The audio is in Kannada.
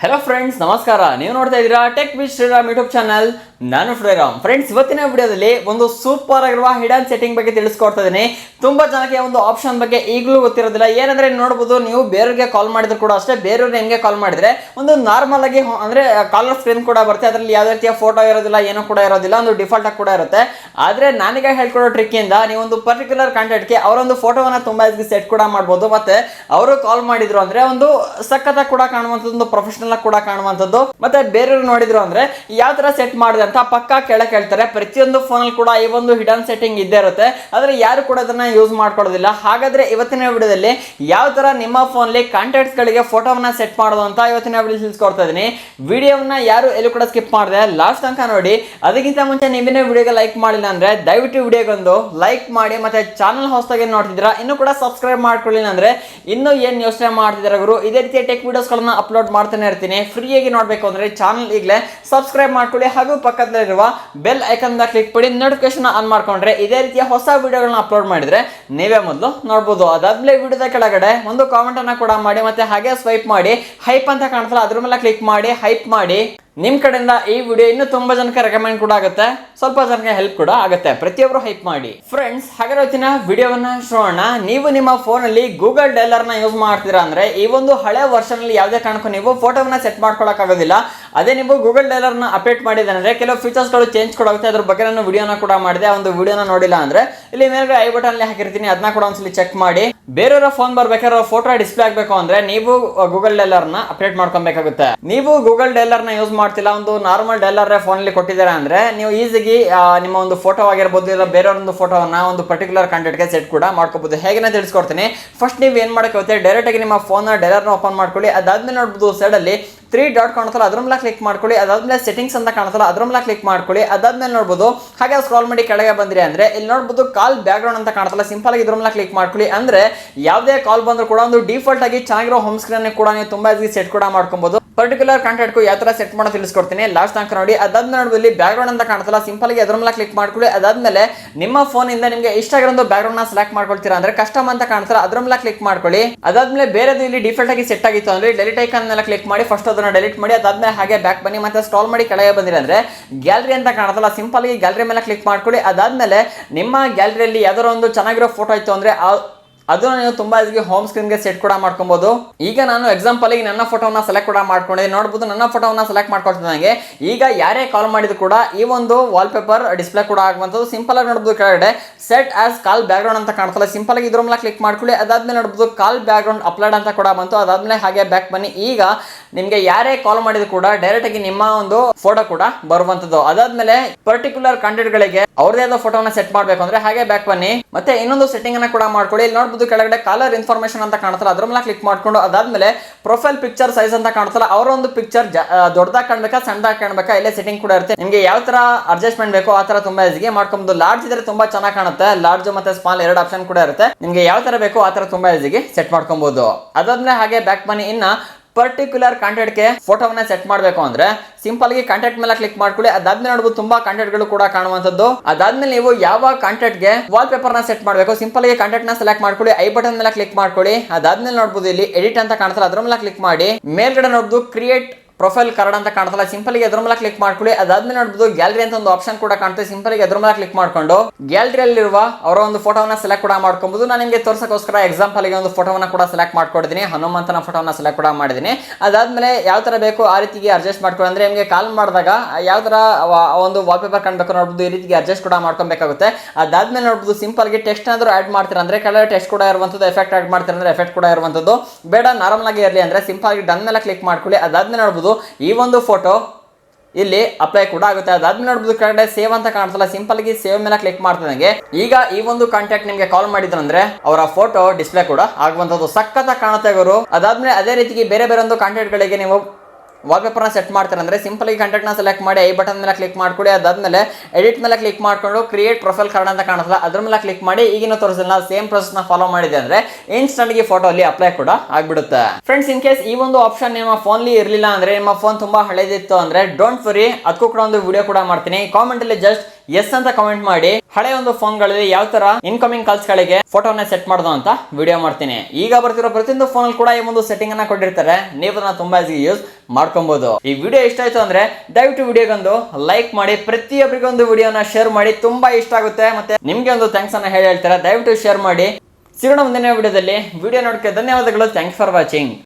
ಹಲೋ ಫ್ರೆಂಡ್ಸ್ ನಮಸ್ಕಾರ. ನೀವು ನೋಡ್ತಾ ಇದ್ದೀರಾ tech with Shriram YouTube channel ನಾನು ಶ್ರೀರಾಮ್ ಫ್ರೆಂಡ್ಸ್ ಇವತ್ತಿನ ವಿಡಿಯೋದಲ್ಲಿ ಒಂದು ಸೂಪರ್ ಆಗಿರುವ ಹಿಡನ್ ಸೆಟ್ಟಿಂಗ್ ಬಗ್ಗೆ ತಿಳಿಸ್ಕೊಡ್ತಾ ಇದ್ದೀನಿ. ತುಂಬಾ ಜನಕ್ಕೆ ಒಂದು ಆಪ್ಷನ್ ಬಗ್ಗೆ ಈಗಲೂ ಗೊತ್ತಿರೋದಿಲ್ಲ. ಏನಂದ್ರೆ ನೋಡ್ಬೋದು, ನೀವು ಬೇರೆಯವ್ರಿಗೆ ಕಾಲ್ ಮಾಡಿದ್ರು ಕೂಡ ಅಷ್ಟೇ, ಬೇರೆಯವ್ರು ನಿಮಗೆ ಕಾಲ್ ಮಾಡಿದ್ರೆ ಒಂದು ನಾರ್ಮಲ್ ಆಗಿ ಅಂದ್ರೆ ಕಾಲರ್ ಸ್ಕ್ರೀನ್ ಕೂಡ ಬರುತ್ತೆ. ಅದರಲ್ಲಿ ಯಾವುದೇ ರೀತಿಯ ಫೋಟೋ ಇರೋದಿಲ್ಲ, ಏನೂ ಕೂಡ ಇರೋದಿಲ್ಲ, ಒಂದು ಡಿಫಾಲ್ಟ್ ಆಗಿ ಕೂಡ ಇರುತ್ತೆ. ಆದ್ರೆ ನಾನೀಗ ಹೇಳ್ಕೊಡೋ ಟ್ರಿಕ್ ಇಂದ ನೀವು ಒಂದು ಪರ್ಟಿಕ್ಯುಲರ್ ಕಾಂಟ್ಯಾಕ್ಟ್ಗೆ ಅವರೊಂದು ಫೋಟೋವನ್ನ ತುಂಬಾ ಸೆಟ್ ಕೂಡ ಮಾಡ್ಬೋದು. ಮತ್ತೆ, ಅವರು ಕಾಲ್ ಮಾಡಿದ್ರು ಅಂದ್ರೆ ಒಂದು ಸಖತ್ತಾಗಿ ಕೂಡ ಕಾಣುವಂಥದ್ದು ಒಂದು ಪ್ರೊಫೆಷನಲ್ ಆಗಿ ಕೂಡ ಕಾಣುವಂಥದ್ದು. ಮತ್ತೆ ಬೇರೆಯವ್ರು ನೋಡಿದ್ರು ಅಂದ್ರೆ ಯಾವ ತರ ಸೆಟ್ ಮಾಡಿದೆ ಅಂತ ಪಕ್ಕಾ ಕೆಳಗೆ ಹೇಳ್ತಾರೆ ಪ್ರತಿಯೊಂದು ಫೋನಲ್ಲಿ ಕೂಡ ಈ ಒಂದು ಹಿಡನ್ ಸೆಟ್ಟಿಂಗ್ ಇದ್ದೇ ಇರುತ್ತೆ. ಆದ್ರೆ ಯಾರು ಕೂಡ ಅದನ್ನ ಯೂಸ್ ಮಾಡ್ಕೊಳ್ಳೋದಿಲ್ಲ. ಹಾಗಾದ್ರೆ ಇವತ್ತಿನ ವಿಡಿಯೋದಲ್ಲಿ ಯಾವ ತರ ನಿಮ್ಮ ಫೋನ್ಲಿ ಕಾಂಟ್ಯಾಕ್ಟ್ಸ್ ಗಳಿಗೆ ಫೋಟೋವನ್ನ ಸೆಟ್ ಮಾಡೋದು ಅಂತ ಇವತ್ತಿನ ವಿಡಿಯೋ ತಿಳಿಸ್ಕೊಡ್ತಾ ಇದೀನಿ. ವಿಡಿಯೋವನ್ನ ಯಾರು ಎಲ್ಲೂ ಕೂಡ ಸ್ಕಿಪ್ ಮಾಡಿದೆ. ಲಾಸ್ಟ್ ತನಕ ನೋಡಿ. ಅದಕ್ಕಿಂತ ಮುಂಚೆ ನಿಮ್ಮಿನ ವಿಡಿಯೋಗೆ ಲೈಕ್ ಮಾಡಿಲ್ಲ ಅಂದ್ರೆ ದಯವಿಟ್ಟು ವಿಡಿಯೋಗೊಂದು ಲೈಕ್ ಮಾಡಿ. ಮತ್ತೆ ಚಾನಲ್ ಹೊಸದಾಗಿ ನೋಡ್ತಿದ್ದೀರಾ, ಇನ್ನು ಕೂಡ ಸಬ್ಸ್ಕ್ರೈಬ್ ಮಾಡ್ಕೊಳ್ಳಿಲ್ಲ ಅಂದ್ರೆ ಇನ್ನು ಏನ್ ಯೋಚನೆ ಮಾಡ್ತಿದ್ದೀರಾ ಗುರು? ಇದೇ ರೀತಿಯ ಟೆಕ್ ವಿಡಿಯೋಸ್ಗಳನ್ನ ಅಪ್ಲೋಡ್ ಮಾಡ್ತಾನೆ ಇರ್ತೀನಿ ಫ್ರೀಯಾಗಿ ನೋಡಬೇಕು ಅಂದರೆ ಚಾನಲ್ ಈಗಲೇ ಸಬ್ಸ್ಕ್ರೈಬ್ ಮಾಡ್ಕೊಳ್ಳಿ. ಹಾಗೂ ಪಕ್ಕದಲ್ಲಿರುವ ಬೆಲ್ ಐಕನ್ ಕ್ಲಿಕ್ ಮಾಡಿ ನೋಟಿಫಿಕೇಶನ್ ಆನ್ ಮಾಡ್ಕೊಂಡ್ರೆ ಇದೇ ರೀತಿಯ ಹೊಸ ವಿಡಿಯೋಗಳನ್ನ ಅಪ್ಲೋಡ್ ಮಾಡಿದರೆ ನೀವೇ ಮೊದಲು ನೋಡ್ಬೋದು. ಅದಾದ್ಮೇಲೆ ವಿಡಿಯೋದ ಕೆಳಗಡೆ ಒಂದು ಕಾಮೆಂಟನ್ನು ಕೂಡ ಮಾಡಿ ಮತ್ತೆ ಹಾಗೆ ಸ್ವೈಪ್ ಮಾಡಿ. ಹೈಪ್ ಅಂತ ಕಾಣ್ತಲ್ಲ, ಅದ್ರ ಮೇಲೆ ಕ್ಲಿಕ್ ಮಾಡಿ ಹೈಪ್ ಮಾಡಿ. ನಿಮ್ ಕಡೆಯಿಂದ ಈ ವಿಡಿಯೋ ಇನ್ನೂ ತುಂಬಾ ಜನಕ್ಕೆ ರೆಕಮೆಂಡ್ ಕೂಡ ಆಗುತ್ತೆ. ಸ್ವಲ್ಪ ಜನಕ್ಕೆ ಹೆಲ್ಪ್ ಕೂಡ ಆಗುತ್ತೆ. ಪ್ರತಿಯೊಬ್ಬರು ಹೈಪ್ ಮಾಡಿ. ಫ್ರೆಂಡ್ಸ್ ಹಾಗಿರೋತಿನ ವಿಡಿಯೋವನ್ನ ಶೋಣ ನೀವು ನಿಮ್ಮ ಫೋನ್ ಅಲ್ಲಿ ಗೂಗಲ್ ಡೈಲರ್ನ ಯೂಸ್ ಮಾಡ್ತೀರಾ ಅಂದ್ರೆ ಈ ಒಂದು ಹಳೆ ವರ್ಷನ್ ಅಲ್ಲಿ ಯಾವುದೇ ಕಾರಣಕ್ಕೂ ನೀವು ಫೋಟೋವನ್ನ ಸೆಟ್ ಮಾಡ್ಕೊಳಕ್ ಆಗೋದಿಲ್ಲ. ಅದೇ ನೀವು ಗೂಗಲ್ ಡೈಲರ್ನ ಅಪ್ಡೇಟ್ ಮಾಡಿದೆ ಅಂದರೆ ಕೆಲವು ಫೀಚರ್ಸ್ಗಳು ಚೇಂಜ್ ಕೂಡ ಆಗುತ್ತೆ. ಅದ್ರ ಬಗ್ಗೆ ನಾನು ವಿಡಿಯೋನ ಕೂಡ ಮಾಡಿದೆ. ಒಂದು ವಿಡಿಯೋನ ನೋಡಿಲ್ಲ ಅಂದ್ರೆ ಇಲ್ಲಿ ಮೇಲೆ ಐ ಬಟನ್ ಅಲ್ಲಿ ಹಾಕಿರ್ತೀನಿ. ಅದನ್ನ ಕೂಡ ಒಂದ್ಸಲಿ ಚೆಕ್ ಮಾಡಿ. ಬೇರೆಯವರ ಫೋನ್ ಬರ್ಬೇಕಾದ್ರೆ ಫೋಟೋ ಡಿಸ್ಪ್ಲೇ ಆಗಬೇಕು ಅಂದ್ರೆ ನೀವು ಗೂಗಲ್ ಡೈಲರ್ನ ಅಪ್ಡೇಟ್ ಮಾಡ್ಕೊಬೇಕಾಗುತ್ತೆ. ನೀವು ಗೂಗಲ್ ಡೈಲರ್ನ ಯೂಸ್ ಮಾಡ್ತಿಲ್ಲ. ಒಂದು ನಾರ್ಮಲ್ ಡೈಲರ್ ಫೋನ್ ಅಲ್ಲಿ ಕೊಟ್ಟಿದ್ದಾರೆ ಅಂದ್ರೆ ನೀವು ಈಸಿಗೆ ನಿಮ್ಮ ಒಂದು ಫೋಟೋ ಆಗಿರ್ಬೋದು ಇಲ್ಲ ಬೇರೆಯವರೊಂದು ಫೋಟೋವನ್ನ ಒಂದು ಪರ್ಟಿಕ್ಯುಲರ್ಗೆ ಸೆಟ್ ಕೂಡ ಮಾಡ್ಕೋಬಹುದು ಹೇಗೆ ತಿಳಿಸ್ಕೊಡ್ತೀನಿ. ಫಸ್ಟ್ ನೀವು ಏನ್ ಡೈರೆಕ್ಟ್ ಆಗಿ ನಿಮ್ಮ ಫೋನ್ ಡೈಲರ್ನ ಓಪನ್ ಮಾಡ್ಕೊಳ್ಳಿ. ಅದಾದ್ಮೇಲೆ ನೋಡ್ಬೋದು ಸೈಡ್ ಅಲ್ಲಿ ತ್ರೀ ಡಾಟ್ ಕಾಣುತ್ತಲ್ಲ, ಅದ್ರ ಮೇಲೆ ಕ್ಲಿಕ್ ಮಾಡ್ಕೊಳ್ಳಿ, ಅದಾದ್ಮೇಲೆ ಸೆಟ್ಟಿಂಗ್ಸ್ ಅಂತ ಕಾಣುತ್ತಲ್ಲ, ಅದ್ರ ಮೇಲೆ ಕ್ಲಿಕ್ ಮಾಡ್ಕೊಳ್ಳಿ, ಅದಾದ್ಮೇಲೆ ನೋಡ್ಬೋದು, ಹಾಗೆ ಸ್ಕ್ರಾಲ್ ಮಾಡಿ ಕೆಳಗೆ ಬಂದ್ರಿ ಅಂದ್ರೆ, ಇಲ್ಲಿ ನೋಡ್ಬೋದು ಕಾಲ್ ಬ್ಯಾಕ್ ಗ್ರೌಂಡ್ ಅಂತ ಕಾಣುತ್ತಲ್ಲ ಸಿಂಪಲ್ ಆಗಿ ಇದ್ರ ಮೇಲೆ ಕ್ಲಿಕ್ ಮಾಡ್ಕೊಳ್ಳಿ, ಅಂದ್ರೆ ಯಾವುದೇ ಕಾಲ್ ಬಂದ್ರು ಕೂಡ ಒಂದು ಡಿಫಾಲ್ಟ್ ಆಗಿ ಚೆನ್ನಾಗಿರೋ ಹೋಮ್ ಸ್ಕ್ರೀನ್ ಕೂಡ ನೀವು ತುಂಬಾ ಸೆಟ್ ಕೂಡ ಮಾಡ್ಕೊಬಹುದು ಪರ್ಟಿಕ್ಯುಲರ್ ಕಾಂಟ್ಯಾಕ್ಟ್ಗೂ ಯಾವ ತರ ಸೆಟ್ ಮಾಡೋ ತಿಳಿಸ್ಕೊಡ್ತೀನಿ ಲಾಸ್ಟ್ ತನಕ ನೋಡಿ, ಅದಾದ್ಮೇಲೆ ನೋಡ್ಬೋದು ಇಲ್ಲಿ ಬ್ಯಾಕ್ ಗ್ರೌಂಡ್ ಅಂತ ಕಾಣ್ತಲ್ಲ ಸಿಂಪಲ್ ಆಗಿ ಅದ್ರ ಮೇಲೆ ಕ್ಲಿಕ್ ಮಾಡ್ಕೊಳ್ಳಿ, ಅದಾದ್ಮೇಲೆ ನಿಮ್ಮ ಫೋನ್ ಇಂದ ನಿಮಗೆ ಇಷ್ಟ ಆಗಿರೋ ಒಂದು ಬ್ಯಾಕ್ ಗ್ರೌಂಡ್ನ ಸೆಲೆಕ್ಟ್ ಮಾಡ್ಕೊಳ್ತೀರಾ ಅಂದ್ರೆ ಕಸ್ಟಮ್ ಅಂತ ಕಾಣ್ತಲ್ಲ ಅದ್ರ ಮೇಲೆ ಕ್ಲಿಕ್ ಮಾಡ್ಕೊಳ್ಳಿ, ಅದಾದ್ಮೇಲೆ ಬೇರೆದು ಇಲ್ಲಿ ಡಿಫಾಲ್ಟ್ ಆಗಿ ಸೆಟ್ ಆಗಿತ್ತು ಅಂದ್ರೆ ಡೆಲಿಟ್ ಐಕನ್ ಮೇಲೆ ಕ್ಲಿಕ್ ಮಾಡಿ ಫಸ್ಟ್ ಅದನ್ನ ಡೆಲೀಟ್ ಮಾಡಿ ಅದಾದ್ಮೇಲೆ ಹಾಗೆ ಬ್ಯಾಕ್ ಬನ್ನಿ. ಮತ್ತೆ ಸ್ಟಾಲ್ ಮಾಡಿ ಕೆಳಗೆ ಬಂದಿರಿ ಅಂದ್ರೆ ಗ್ಯಾಲರಿ ಅಂತ ಕಾಣುತ್ತಲ್ಲ ಸಿಂಪಲ್ ಆಗಿ ಗ್ಯಾಲರಿ ಮೇಲೆ ಕ್ಲಿಕ್ ಮಾಡ್ಕೊಳ್ಳಿ. ಅದಾದ್ಮೇಲೆ ನಿಮ್ಮ ಗ್ಯಾಲರಿಯಲ್ಲಿ ಯಾವ್ದಾರ ಒಂದು ಚೆನ್ನಾಗಿರೋ ಫೋಟೋ ಇತ್ತು ಅಂದ್ರೆ ಅದನ್ನ ನೀವು ತುಂಬಾ ಇದಕ್ಕೆ ಹೋಮ್ ಸ್ಕ್ರೀನ್ಗೆ ಸೆಟ್ ಕೂಡ ಮಾಡ್ಕೊಬಹುದು ಈಗ ನಾನು ಎಕ್ಸಾಂಪಲ್ ಈಗ ನನ್ನ ಫೋಟೋನ ಸೆಲೆಕ್ಟ್ ಕೂಡ ಮಾಡ್ಕೊಂಡಿದ್ದೀನಿ. ನೋಡ್ಬೋದು, ನನ್ನ ಫೋಟೋವನ್ನ ಸೆಲೆಕ್ಟ್ ಮಾಡ್ಕೊಳ್ತೀನಿ ನನಗೆ ಈಗ ಯಾರೇ ಕಾಲ್ ಮಾಡಿದ್ರು ಕೂಡ ಈ ಒಂದು ವಾಲ್ ಪೇಪರ್ ಡಿಸ್ಪ್ಲೇ ಕೂಡ ಆಗುವಂಥದ್ದು ಸಿಂಪಲ್ ಆಗಿ ನೋಡ್ಬೋದು ಕೆಳಗಡೆ. ಸೆಟ್ ಆಸ್ ಕಾಲ್ ಬ್ಯಾಕ್ಗ್ರೌಂಡ್ ಅಂತ ಕಾಣ್ತಲ್ಲ ಸಿಂಪಲ್ ಆಗಿ ಇದ್ರ ಮೇಲೆ ಕ್ಲಿಕ್ ಮಾಡ್ಕೊಳ್ಳಿ. ಅದಾದ್ಮೇಲೆ ನೋಡ್ಬೋದು ಕಾಲ್ ಬ್ಯಾಕ್ಗ್ರೌಂಡ್ ಅಪ್ಲೋಡ್ ಅಂತ ಕೂಡ ಬಂತು. ಅದಾದ್ಮೇಲೆ ಹಾಗೆ ಬ್ಯಾಕ್ ಬನ್ನಿ. ಈಗ ನಿಮ್ಗೆ ಯಾರೇ ಕಾಲ್ ಮಾಡಿದ್ರು ಕೂಡ ಡೈರೆಕ್ಟ್ ಆಗಿ ನಿಮ್ಮ ಒಂದು ಫೋಟೋ ಕೂಡ ಬರುವಂತದ್ದು. ಅದಾದ್ಮೇಲೆ ಪರ್ಟಿಕ್ಯುಲರ್ ಕಂಟೆಂಟ್ ಗಳಿಗೆ ಅವ್ರದೇ ಆದ ಫೋಟೋನ ಸೆಟ್ ಮಾಡಬೇಕು ಅಂದ್ರೆ ಹಾಗೆ ಬ್ಯಾಕ್ ಬನ್ನಿ. ಮತ್ತೆ ಇನ್ನೊಂದು ಸೆಟ್ಟಿಂಗ್ ಅನ್ನ ಕೂಡ ಮಾಡ್ಕೊಳ್ಳಿ. ಇಲ್ಲಿ ನೋಡ್ಬೋದು ಕೆಳಗಡೆ ಕಾಲರ್ ಇನ್ಫಾರ್ಮೇಶನ್ ಅಂತ ಕಾಣುತ್ತಲ್ಲ ಅದ್ರ ಮೇಲೆ ಕ್ಲಿಕ್ ಮಾಡ್ಕೊಂಡು ಅದಾದ್ಮೇಲೆ ಪ್ರೊಫೈಲ್ ಪಿಕ್ಚರ್ ಸೈಜ್ ಅಂತ ಕಾಣುತ್ತಲ್ಲ ಅವರ ಒಂದು ಪಿಕ್ಚರ್ ದೊಡ್ಡದಾಗಿ ಕಾಣ್ಬೇಕಾ, ಸಣ್ಣದಾಗಿ ಕಾಣ್ಬೇಕಾ, ಇಲ್ಲೇ ಸೆಟ್ಟಿಂಗ್ ಕೂಡ ಇರುತ್ತೆ. ನಿಮ್ಗೆ ಯಾವ ತರ ಅಡ್ಜಸ್ಟ್ಮೆಂಟ್ ಬೇಕೋ ಆ ತರ ತುಂಬಾ ಈಸಿಗೆ ಮಾಡ್ಕೊಬಹುದು ಲಾರ್ಜ್ ಇದ್ರೆ ತುಂಬಾ ಚೆನ್ನಾಗಿ ಕಾಣುತ್ತೆ. ಲಾರ್ಜ್ ಮತ್ತೆ ಸ್ಮಾಲ್ ಎರಡು ಆಪ್ಷನ್ ಕೂಡ ಇರುತ್ತೆ. ನಿಮ್ಗೆ ಯಾವ ತರ ಬೇಕೋ ಆ ತರ ತುಂಬಾ ಈಸಿಗೆ ಸೆಟ್ ಮಾಡ್ಕೊಬಹುದು ಅದಾದ್ಮೇಲೆ ಹಾಗೆ ಬ್ಯಾಕ್ ಬನ್ನಿ. ಇನ್ನ ಪರ್ಟಿಕ್ಯುಲರ್ ಕಾಂಟ್ಯಾಕ್ಟ್ಗೆ ಫೋಟೋವನ್ನ ಸೆಟ್ ಮಾಡಬೇಕು ಅಂದ್ರೆ ಸಿಂಪಲ್ ಆಗಿ ಕಾಂಟ್ಯಾಕ್ಟ್ ಮೇಲೆ ಕ್ಲಿಕ್ ಮಾಡ್ಕೊಳ್ಳಿ. ಅದಾದ್ಮೇಲೆ ನೋಡಬಹುದು ತುಂಬಾ ಕಾಂಟ್ಯಾಕ್ಟ್ಗಳು ಕೂಡ ಕಾಣುವಂತದ್ದು ಅದಾದ್ಮೇಲೆ ನೀವು ಯಾವ ಕಾಂಟ್ಯಾಕ್ಟ್ಗೆ ವಾಲ್ನ ಸೆಟ್ ಮಾಡಬೇಕು ಸಿಂಪಲ್ ಆಗಿ ನ ಸೆಲೆಕ್ಟ್ ಮಾಡ್ಕೊಳ್ಳಿ. ಐ ಬಟನ್ ಮೇಲೆ ಕ್ಲಿಕ್ ಮಾಡ್ಕೊಳ್ಳಿ. ಅದಾದ್ಮೇಲೆ ನೋಡಬಹುದು ಇಲ್ಲಿ ಎಡಿಟ್ ಅಂತ ಕಾಣ್ತಾರೆ ಅದ್ರ ಮೇಲೆ ಕ್ಲಿಕ್ ಮಾಡಿ. ಮೇಲ್ಗಡೆ ನೋಡಬಹುದು ಕ್ರಿಯೇಟ್ ಪ್ರೊಫೈಲ್ ಕಾರ್ಡ್ ಅಂತ ಕಾಣ್ತಲ್ಲ ಸಿಂಪಲ್ ಅದ್ರ ಮೇಲೆ ಕ್ಲಿಕ್ ಮಾಡ್ಕೊಳ್ಳಿ. ಅದಾದ್ಮೇಲೆ ನೋಡ್ಬೋದು ಗ್ಯಾಲರಿ ಅಂತ ಒಂದು ಆಪ್ಷನ್ ಕೂಡ ಕಾಣ್ತದೆ. ಸಿಂಪಲ್ ಅದ್ರ ಮೇಲೆ ಕ್ಲಿಕ್ ಮಾಡ್ಕೊಂಡು ಗ್ಯಾಲರಿಯಲ್ಲಿರುವ ಅವರ ಒಂದು ಫೋಟೋವನ್ನ ಸೆಲೆಕ್ಟ್ ಕೂಡ ಮಾಡ್ಕೊಬಹುದು ನಾನು ನಿಮಗೆ ತೋರ್ಸಕ್ಕೋಸ್ಕರ ಎಕ್ಸಾಂಪಲ್ ಒಂದು ಫೋಟೋವನ್ನ ಕೂಡ ಸೆಲೆಕ್ಟ್ ಮಾಡ್ಕೊಂಡಿದ್ದೀನಿ ಹನುಮಂತನ ಫೋಟೋವನ್ನ ಸೆಲೆಕ್ಟ್ ಕೂಡ ಮಾಡಿದ್ದೀನಿ. ಅದಾದ್ಮೇಲೆ ಯಾವ ತರ ಬೇಕು ಆ ರೀತಿಗೆ ಅಡ್ಜಸ್ಟ್ ಮಾಡ್ಕೊಂಡ್ರೆ ಅಂದ್ರೆ ನಿಮಗೆ ಕಾಲ್ ಮಾಡಿದಾಗ, ಯಾವ ತರ ಒಂದು ವಾಲ್ ಪೇಪರ್ ಕಾಣ್ಬೇಕು ನೋಡ್ಬೋದು, ಈ ರೀತಿಗೆ ಅಡ್ಜಸ್ಟ್ ಕೂಡ ಮಾಡ್ಕೊಬೇಕಾಗುತ್ತೆ. ಅದಾದ್ಮೇಲೆ ನೋಡ್ಬೋದು ಸಿಂಪಲ್ ಆಗಿ ಟೆಸ್ಟ್ ಏನಾದರೂ ಆಡ್ ಮಾಡ್ತೀರಾ ಅಂದ್ರೆ ಕಲರ್ ಟೆಸ್ಟ್ ಕೂಡ ಇರುವಂತದ್ದು ಎಫೆಕ್ಟ್ ಆಡ್ ಮಾಡ್ತೀರಾ ಅಂದ್ರೆ ಎಫೆಕ್ಟ್ ಕೂಡ ಇರುವಂತದ್ದು ಬೇಡ ನಾರ್ಮಲ್ ಆಗಿ ಇರಲಿ ಅಂದ್ರೆ ಸಿಂಪಲ್ ಆಗಿ ಡನ್ ಮೇಲೆ ಕ್ಲಿಕ್ ಮಾಡ್ಕೊಳ್ಳಿ. ಅದಾದ್ಮೇಲೆ ನೋಡ್ಬೋದು ಈ ಒಂದು ಫೋಟೋ ಇಲ್ಲಿ ಅಪ್ಲೈ ಕೂಡ ಆಗುತ್ತೆ. ಅದಾದ್ಮೇಲೆ ನೋಡ್ಬೋದು ಕರೆಕ್ಟ್ ಸೇವ್ ಅಂತ ಕಾಣಿಸಲ್ಲ ಸಿಂಪಲ್ ಆಗಿ ಸೇವ್ ಮೇಲೆ ಕ್ಲಿಕ್ ಮಾಡ್ತಿದಂಗೆ ಈಗ ಈ ಒಂದು ಕಾಂಟ್ಯಾಕ್ಟ್ ನಿಮಗೆ ಕಾಲ್ ಮಾಡಿದ್ರು ಅಂದ್ರೆ ಅವರ ಫೋಟೋ ಡಿಸ್ಪ್ಲೇ ಕೂಡ ಆಗುವಂತದ್ದು ಸಖತ್ತ ಕಾಣುತ್ತೆ ಅವರು ಅದಾದ್ಮೇಲೆ ಅದೇ ರೀತಿಗೆ ಬೇರೆ ಬೇರೆ ಒಂದು ಕಾಂಟ್ಯಾಕ್ಟ್ ಗಳಿಗೆ ನೀವು ವಾಲ್ಪೇಪರ್ನ ಸೆಟ್ ಮಾಡ್ತಾರೆ ಅಂದ್ರೆ ಸಿಂಪಲ್ ಆಗಿ ಕಂಟೆಂಟ್ನ ಸೆಲೆಕ್ಟ್ ಮಾಡಿ ಐ ಬಟನ್ ಮೇಲೆ ಕ್ಲಿಕ್ ಮಾಡ್ಕೊಳ್ಳಿ ಅದಾದಮೇಲೆ ಎಡಿಟ್ ಮೇಲೆ ಕ್ಲಿಕ್ ಮಾಡ್ಕೊಂಡು ಕ್ರಿಯೇಟ್ ಪ್ರೊಫೈಲ್ ಕಾರ್ಡ್ ಅಂತ ಕಾಣಿಸಲ್ಲ ಅದ್ರ ಮೇಲೆ ಕ್ಲಿಕ್ ಮಾಡಿ, ಈಗಿನ ತೋರಿಸಲ್ಲ ಸೇಮ್ ಪ್ರೊಸೆಸ್ನ ಫಾಲೋ ಮಾಡಿದೆ ಅಂದ್ರೆ ಇನ್ಸ್ಟಂಟ್ಗೆ ಫೋಟೋ ಅಲ್ಲಿ ಅಪ್ಲೈ ಕೂಡ ಆಗ್ಬಿಡುತ್ತೆ. ಫ್ರೆಂಡ್ಸ್ ಇನ್ ಕೇಸ್ ಈ ಒಂದು ಆಪ್ಷನ್ ನಿಮ್ಮ ಫೋನ್ಲಿ ಇರಲಿಲ್ಲ ಅಂದ್ರೆ, ನಿಮ್ಮ ಫೋನ್ ತುಂಬಾ ಹಳೇದಿತ್ತು ಅಂದ್ರೆ ಡೋಂಟ್ ವರಿ ಅದಕ್ಕೂ ಕೂಡ ಒಂದು ವಿಡಿಯೋ ಕೂಡ ಮಾಡ್ತೀನಿ. ಕಾಮೆಂಟ್ ಅಲ್ಲಿ ಜಸ್ಟ್ ಎಸ್ ಅಂತ ಕಮೆಂಟ್ ಮಾಡಿ, ಹಳೆ ಒಂದು ಫೋನ್ಗಳಲ್ಲಿ ಯಾವ ತರ ಇನ್ಕಮಿಂಗ್ ಕಾಲ್ಸ್ ಗಳಿಗೆ ಫೋಟೋನ ಸೆಟ್ ಮಾಡೋದು ಅಂತ ವಿಡಿಯೋ ಮಾಡ್ತೀನಿ. ಈಗ ಬರ್ತಿರೋ ಪ್ರತಿಯೊಂದು ಫೋನ್ ಕೂಡ ಈ ಒಂದು ಸೆಟ್ಟಿಂಗ್ ಅನ್ನ ಕೊಟ್ಟಿರ್ತಾರೆ. ನೀವು ಅದನ್ನ ತುಂಬಾ ಯೂಸ್ ಮಾಡ್ಕೊಬಹುದು ಈ ವಿಡಿಯೋ ಇಷ್ಟ ಆಯ್ತು ಅಂದ್ರೆ, ದಯವಿಟ್ಟು ವಿಡಿಯೋಗೊಂದು ಲೈಕ್ ಮಾಡಿ ಪ್ರತಿಯೊಬ್ಬರಿಗೂ ಒಂದು ವಿಡಿಯೋನ ಶೇರ್ ಮಾಡಿ, ತುಂಬಾ ಇಷ್ಟ ಆಗುತ್ತೆ. ಮತ್ತೆ ನಿಮ್ಗೆ ಒಂದು ಥ್ಯಾಂಕ್ಸ್ ಅನ್ನ ಹೇಳಿ ಹೇಳ್ತಾರೆ, ದಯವಿಟ್ಟು ಶೇರ್ ಮಾಡಿ. ಸಿಗೋಣ ಮುಂದಿನ ವಿಡಿಯೋದಲ್ಲಿ ವಿಡಿಯೋ ನೋಡಕ್ಕೆ ಧನ್ಯವಾದಗಳು. Thanks for watching